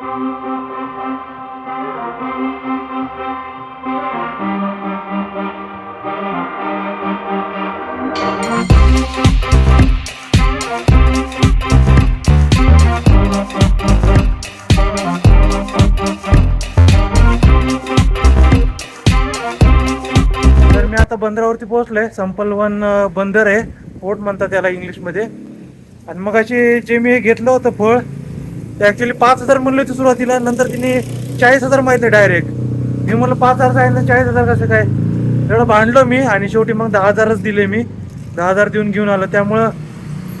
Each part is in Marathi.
तर मी आता बंदरावरती पोहोचलोय. संपलवन बंदर आहे. पोर्ट म्हणतात त्याला इंग्लिशमध्ये आणि मग अशी जे मी घेतलं होतं फळ ते ॲक्च्युली पाच हजार म्हणले होते सुरुवातीला नंतर तिने चाळीस हजार माहिती डायरेक्ट मी म्हणलं पाच हजार सांगितलं चाळीस हजार कसं काय? एवढं भांडलो मी आणि शेवटी मग दहा हजारच दिले मी. दहा हजार देऊन घेऊन आलो. त्यामुळं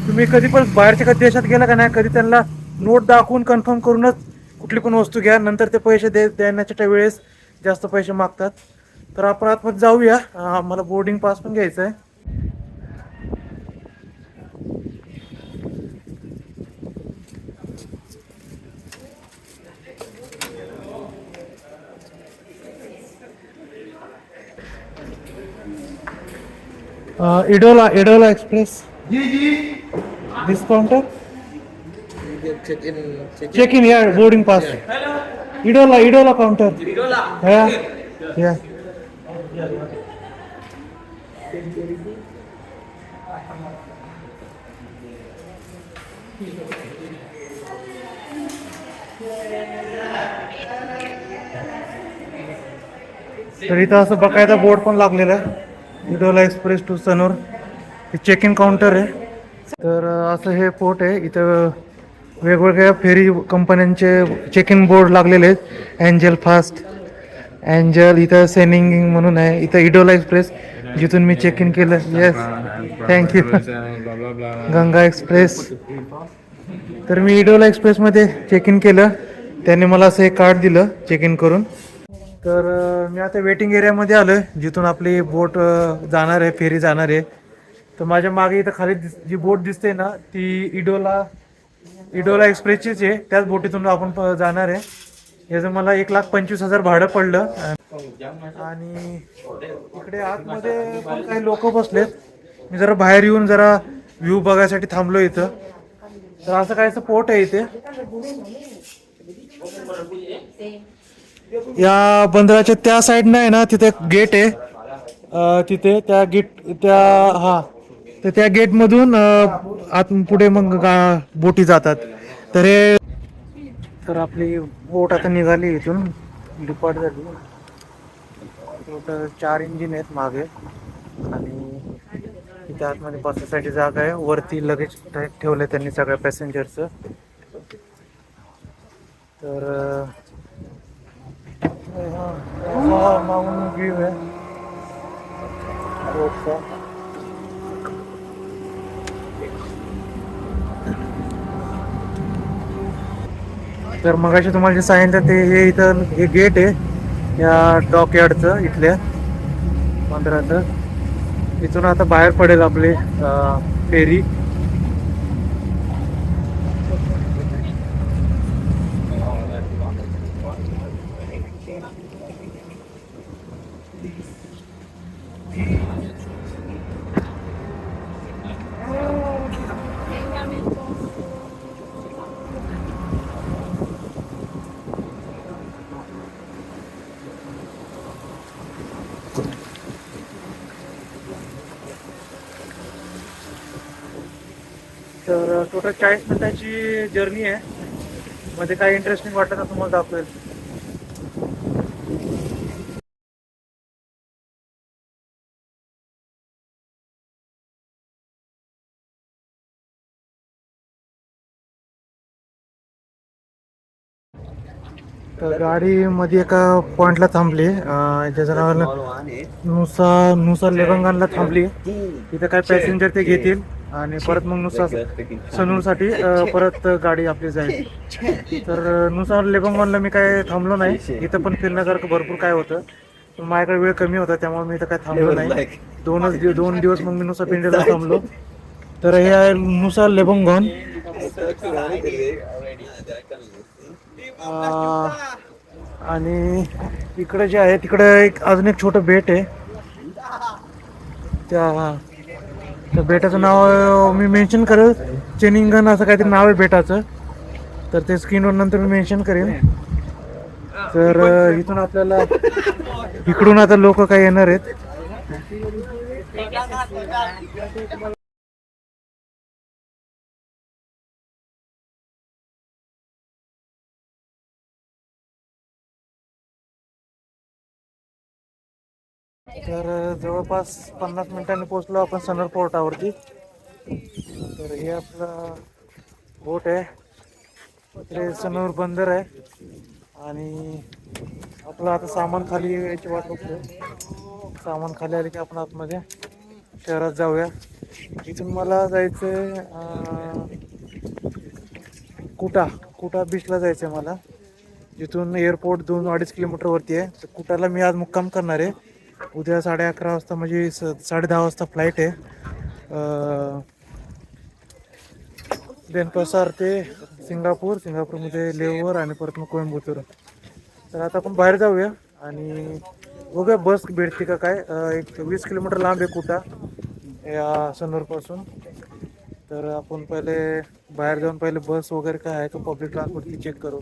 तुम्ही कधी पण बाहेरच्या कधी देशात गेला का नाही कधी त्यांना नोट दाखवून कन्फर्म करूनच कुठली पण वस्तू घ्या. नंतर ते पैसे दे देण्याच्या वेळेस जास्त पैसे मागतात. तर आपण आतमध्ये जाऊया. मला बोर्डिंग पास पण घ्यायचा आहे इडोला इडोला एक्सप्रेस जी जी this counter check in check in या बोर्डिंग पास इडोला इडोला काउंटर या या तर इथं असं बकायदा बोर्ड पण लागलेला आहे. इडोला एक्सप्रेस टू सनोर हे चेक इन काउंटर आहे. तर असं हे पोर्ट आहे. इथं वेगवेगळ्या फेरी कंपन्यांचे चेक इन बोर्ड लागलेले आहेत. अँजल फास्ट अँजल इथं सेनिंग म्हणून आहे. इथं इडोला एक्सप्रेस जिथून मी चेक इन केलं yes thank you Ganga express तर मी इडोला एक्सप्रेसमध्ये चेक इन केलं. त्यांनी मला असं एक कार्ड दिलं चेक इन करून. तर मी आता वेटिंग एरियामध्ये आलो आहे जिथून आपली बोट जाणार आहे फेरी जाणार आहे. तर माझ्या मागे इथं खाली दिस जी बोट दिसते ना ती इडोला इडोला एक्सप्रेसचीच आहे. त्याच बोटीतून आपण प- जाणार आहे. याचं मला एक लाख पंचवीस हजार भाडं पडलं. आणि इकडे आतमध्ये पण काही लोक बसलेत. मी जरा बाहेर येऊन जरा व्ह्यू बघायसाठी थांबलो इथं. तर असं कायचं पोट आहे इथे. या बंदराच्या त्या साईडनं आहे ना तिथे एक गेट आहे. तिथे त्या गेट त्या हा. तर त्या गेटमधून आत पुढे मग गा बोटी जातात. तर हे तर आपली बोट आता निघाली इथून. डिपार्ट झाली. टोटल चार इंजिन आहेत मागे. आणि इथे आतमध्ये बसण्यासाठी जागा आहे. वरती लगेच ठेवलं त्यांनी सगळ्या पॅसेंजरचं तर अं, हा, हा मागून व्ह्यू तर मगाशी तुम्हाला जे सांगितलं ते हे इथं हे गेट आहे या डॉक यार्डचं इथल्या मंदिराचं. इथून आता बाहेर पडेल आपले फेरी. फेरी तर टोटल चाळीस मिनिटाची जर्नी आहे. मध्ये काय इंटरेस्टिंग वाटलं तर तुम्हाला दाखवेल. तर गाडी मध्ये एका पॉइंटला थांबली. अं, ज्याचं नुसार नुसा नुसा लेबंगानला थांबली. तिथे काय पॅसेंजर ते घेतील आणि परत मग नुसा सनूरसाठी परत गाडी आपली जाईल. तर नुसार नुसा लेबंगानला मी काय थांबलो नाही. इथं पण फिरण्यासारखं भरपूर काय होतं. पण माझ्याकडे वेळ कमी होता त्यामुळे मी इथं काय थांबलो नाही. दोनच दोन दिवस मग मी नुसा पिंडीला थांबलो. तर हे आहे नुसा लेबंगॉन. आणि इकडे जे आहे तिकडे एक अजून एक छोटं बेट आहे. त्या त्या बेटाचं नाव मी मेन्शन करेल. चेनिंगन असं काहीतरी नाव आहे बेटाचं. तर ते स्क्रीनवर नंतर मी मेन्शन करेन. तर इथून आपल्याला इकडून आता लोक काही येणार आहेत. तर जवळपास पन्नास मिनिटांनी पोहोचलो आपण सनर पोर्टावरती. तर हे आपलं बोट आहे. इकडे सनोर बंदर आहे. आणि आपलं आता सामान खाली यायची वाट बघतो सामान खाली आले की आपण आतमध्ये शहरात जाऊया. इथून मला जायचं आहे कुटा. कुटा बीचला जायचं आहे मला. जिथून एअरपोर्ट दोन अडीच किलोमीटरवरती आहे. तर कुटाला मी आज मुक्काम करणार आहे. उद्या साडे अकरा वाजता म्हणजे स साडे दहा वाजता फ्लाईट आहे. देन देनपसार ते सिंगापूर सिंगापूरमध्ये लेवर आणि परत मग कोयंबतूर. तर आता आपण बाहेर जाऊया आणि बघूया बस भेटते का काय. एक वीस किलोमीटर लांब आहे कुटा या सनोरपासून. तर आपण पहिले बाहेर जाऊन पहिले बस वगैरे काय आहे का पब्लिक ट्रान्सपोर्टची चेक करू.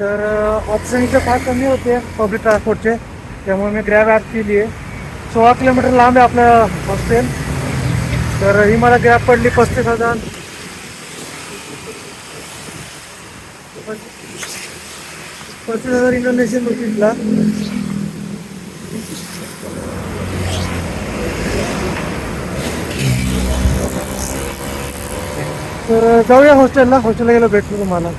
तर ऑप्शन इथे फार कमी होते पब्लिक ट्रान्सपोर्टचे त्यामुळे मी ग्रॅब ॲप केली आहे. सोळा किलोमीटर लांब आहे आपलं हॉस्टेल तर ही मला ग्रॅब पडली पस्तीस हजार. पस्तीस हजार इंडोनेशियन रुपीजला तर जाऊया हॉस्टेलला हॉस्टेलला गेलो भेटतो तुम्हाला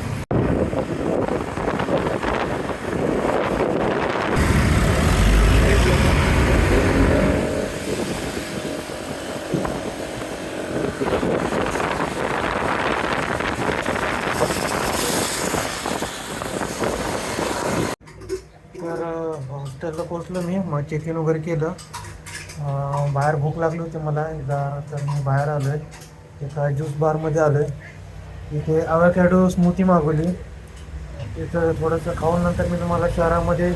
तर हॉस्टेलला पोचलो मी मग चेक इन वगैरे केलं. बाहेर भूक लागली होती मला एकदा तर मी बाहेर आलो आहे एका ज्यूस बारमध्ये आलो आहे इथे अवॅकॅडो स्मूथी मागवली. तिथं थोडंसं खाऊन नंतर मी तुम्हाला शहरामध्ये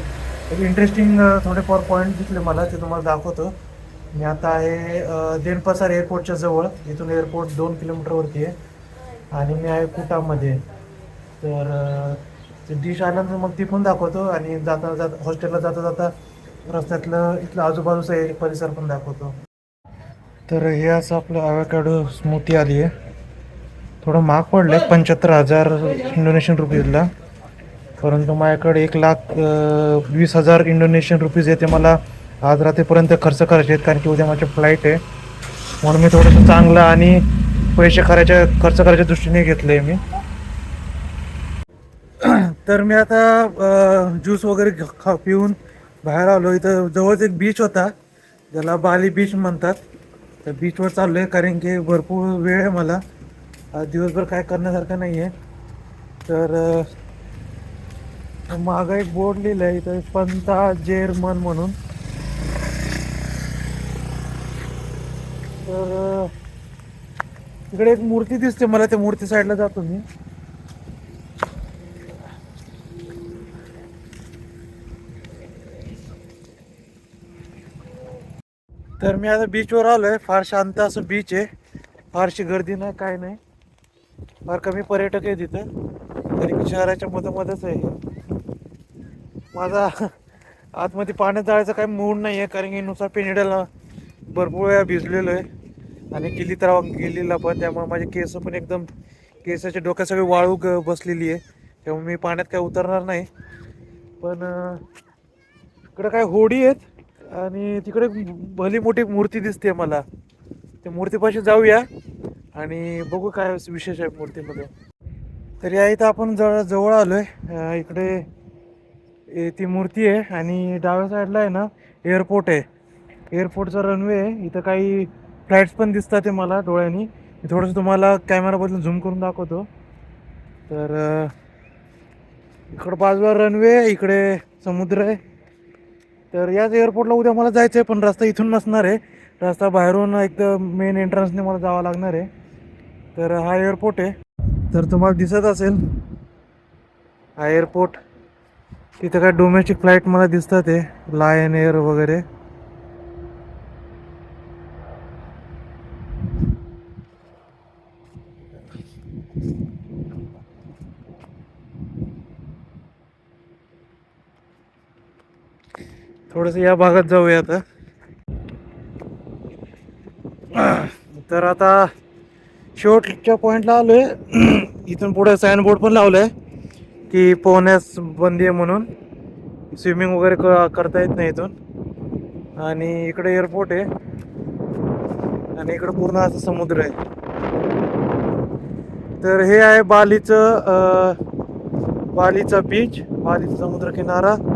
एक इंटरेस्टिंग थोडेफार पॉईंट दिसले मला ते तुम्हाला दाखवतो. मी आता आहे अं, देनपसार एअरपोर्टच्या जवळ. इथून एअरपोर्ट दोन किलोमीटरवरती आहे. आणि मी आहे कुटामध्ये. तर ते डिश आल्यानंतर मग ती पण दाखवतो आणि जाता जाता हॉस्टेलला जाता जाता रस्त्यातलं इथलं आजूबाजूचा हे परिसर पण दाखवतो. तर हे असं आपलं अवॅकॅडो स्मूथी आली आहे. थोडं महाग पडलं आहे पंच्याहत्तर हजार इंडोनेशियन रुपीजला परंतु माझ्याकडे एक लाख वीस हजार इंडोनेशियन रुपीज आहे ते मला आज रात्रीपर्यंत खर्च करायचे आहेत कारण की उद्या माझी फ्लाईट आहे. म्हणून मी थोडंसं चांगलं आणि पैसे करायच्या खर्च करायच्या दृष्टीने घेतलं आहे मी. तर मी आता ज्यूस वगैरे खा पिऊन बाहेर आलो. इथं जवळच एक बीच होता ज्याला बाली बीच म्हणतात. त्या बीचवर चाललो आहे कारण की भरपूर वेळ आहे मला. दिवसभर काय करण्यासारखं नाही आहे तर मागं एक बोर्ड लिहिलं आहे इथं पंता जेरमन म्हणून. तर तिकडे एक मूर्ती दिसते मला. त्या मूर्ती साईडला जातो मी. तर मी आता बीचवर आलो आहे फार शांत असं बीच आहे. फारशी गर्दी नाही काय नाही. फार कमी पर्यटक आहे तिथं. तरी मी शहराच्या मधोमधच आहे माझा आतमध्ये पाण्यात जायचं काही मूड नाही आहे कारण की नुसार पेनिडाला भरपूर वेळा भिजलेलो आहे. आणि गिल्ली तर गेलेला पण त्यामुळे माझे केस पण एकदम केसाच्या डोक्यात सगळी वाळू ग बसलेली आहे. त्यामुळे मी पाण्यात काय उतरणार नाही. पण इकडं काय होडी आहेत. आणि तिकडे भली मोठी मूर्ती दिसते मला. त्या मूर्तीपाशी जाऊया आणि बघू काय विशेष आहे मूर्तीमध्ये. तर या इथं आपण जवळ जवळ आलो आहे इकडे ए, ती मूर्ती आहे आणि डाव्या साईडला आहे ना एअरपोर्ट आहे. एअरपोर्टचा रनवे आहे. इथं काही फ्लाईट्स पण दिसतात आहे मला डोळ्यांनी. मी थोडंसं तुम्हाला कॅमेराबद्दल झूम करून दाखवतो. तर इकडं बाजूला रनवे आहे इकडे समुद्र आहे. तर याच एअरपोर्टला उद्या मला जायचं आहे पण रस्ता इथून नसणार आहे. रस्ता बाहेरून एकदम मेन एंट्रन्सने मला जावं लागणार आहे. तर हा एअरपोर्ट आहे. तर तुम्हाला दिसत असेल हा एअरपोर्ट तिथं काय डोमेस्टिक फ्लाईट मला दिसतात आहे लायन एअर वगैरे. थोडस या भागात जाऊया आता. तर आता शेवटच्या पॉईंटला आलोय. इथून पुढे साइन बोर्ड पण आहे की पोहण्यास बंदी आहे म्हणून. स्विमिंग वगैरे क- करता येत नाही इथून. आणि इकडे एअरपोर्ट आहे. आणि इकडे पूर्ण असं समुद्र आहे. तर हे आहे बालीचं बालीचा बीच बालीचा समुद्र किनारा.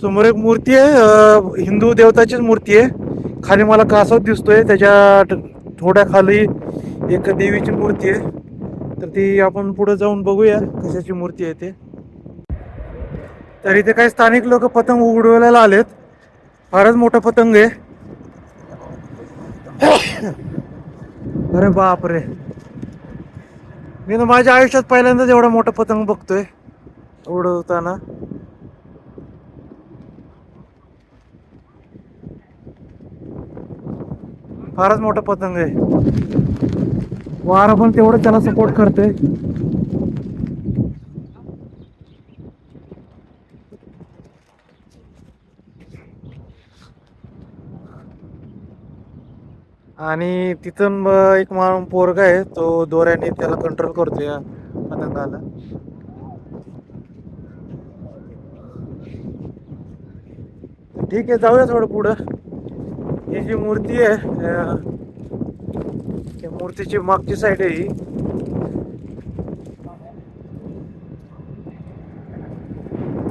समोर एक मूर्ती आहे हिंदू देवताचीच मूर्ती आहे. खाली मला कासव दिसतोय त्याच्या थोड्या खाली एक देवीची मूर्ती आहे. तर ती आपण पुढे जाऊन बघूया कशाची मूर्ती आहे ते. तर इथे काही स्थानिक लोक पतंग उडवायला आलेत. फारच मोठा पतंग आहे. अरे बापरे. मी ना माझ्या आयुष्यात पहिल्यांदाच एवढा मोठा पतंग बघतोय उडवताना. फारच मोठा पतंग आहे. वारा पण तेवढं त्याला सपोर्ट करते आणि तिथून एक मा पोरगा आहे तो दोऱ्याने त्याला कंट्रोल करतो या पतंगाला. ठीक आहे जाऊया थोडं पुढं. ही जी मूर्ती आहे त्या मूर्तीची मागची साईड आहे ही.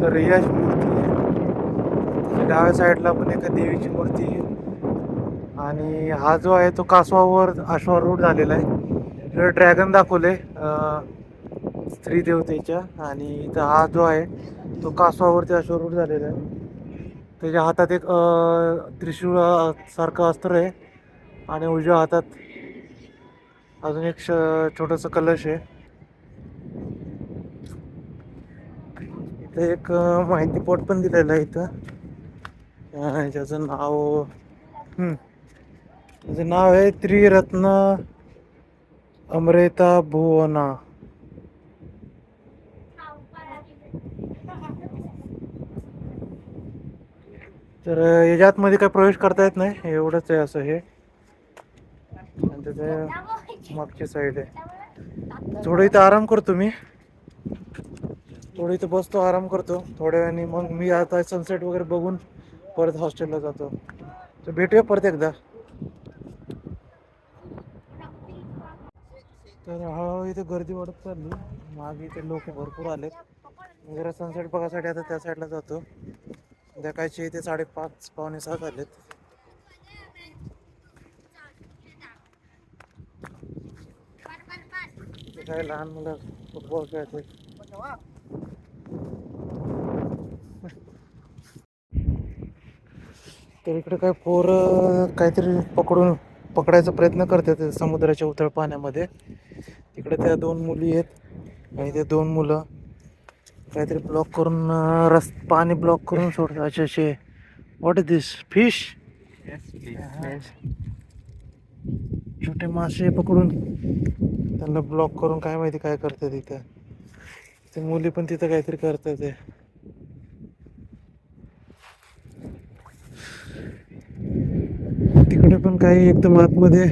तर ही मूर्ती आहे. डाव्या साईडला पण एका देवीची मूर्ती आहे. आणि हा जो आहे तो कासवावर अश्वारूढ झालेला आहे. इकडे ड्रॅगन दाखवले स्त्री देवतेच्या. आणि इथं हा जो आहे तो कासवावरती अश्वारूढ झालेला आहे. त्याच्या हातात एक त्रिशूळ सारखं अस्त्र आहे आणि उजव्या हातात अजून एक श- छोटंसं कलश आहे. इथं एक माहितीपट पण दिलेलं आहे इथं. ज्याचं नाव त्याचं नाव आहे त्रिरत्न अमृता भुवना. तर याच्या आतमध्ये काही प्रवेश करता येत नाही. एवढंच आहे असं हे. आणि त्याच्या मागची साईड आहे. थोडं इथं आराम करतो मी. थोडं इथं बसतो आराम करतो. थोड्या वेळाने मग मी आता सनसेट वगैरे बघून परत हॉस्टेलला जातो. तर भेटूया परत एकदा. तर हळूहळू इथे गर्दी वाढत चालली. मागे इथे लोक भरपूर आलेत. मी जरा सनसेट बघायसाठी आता त्या साईडला जातो. संध्याकाळचे इथे साडेपाच पावणे सहा झालेत. काय लहान मुलं फुटबॉल खेळते तर इकडे काय पोरं काहीतरी पकडून पकडायचा प्रयत्न करतात समुद्राच्या उथळ पाण्यामध्ये. तिकडे त्या दोन मुली आहेत आणि ते दोन मुलं काहीतरी ब्लॉक करून रस पाणी ब्लॉक करून सोडतात असे असे. व्हॉट इज दिस फिश छोटे मासे पकडून त्यांना ब्लॉक करून काय माहिती काय करतात तिथं ते मुली पण तिथं काहीतरी करतात तिकडे पण काही एकदम आतमध्ये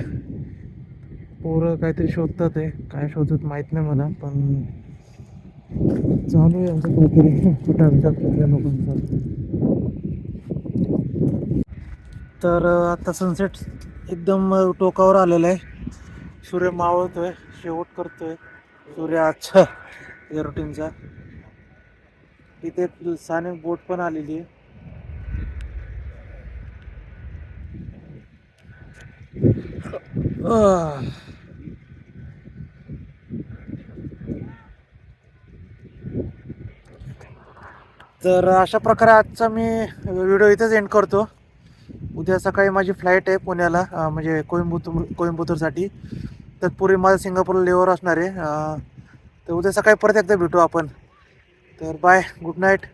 पोरं काहीतरी शोधतात आहे काय शोधत माहीत नाही मला पण चालू आहे आमचं कुरकुरी कुठं कुठल्या लोकांचा तर आता सनसेट एकदम टोकावर आलेला आहे. सूर्य मावळतोय शेवट करतोय. सूर्य आजच्या या रुटीनचा इथे स्थानिक बोट पण आलेली आहे. आह. तर अशा प्रकारे आजचा मी व्हिडिओ इथेच एंड करतो. उद्या सकाळी माझी फ्लाईट आहे पुण्याला म्हणजे म्हणजे कोईंबतूरसाठी. तर तत्पूर्वी माझं सिंगापूरला लेवर असणार आहे. तर उद्या सकाळी परत एकदा भेटू आपण. तर बाय गुड नाईट